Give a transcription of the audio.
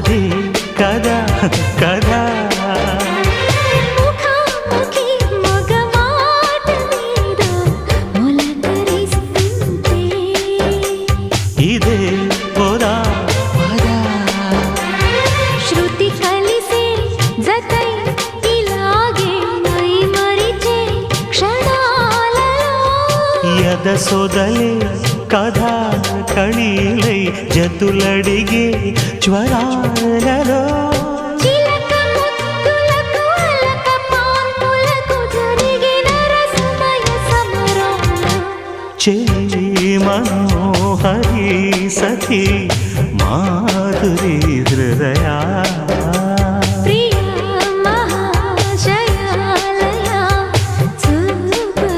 కథ కథ ముద్దులకు అలక పాన్పులకు జరిగిన రసమయ సమరాలు చే మనోహరి సఖి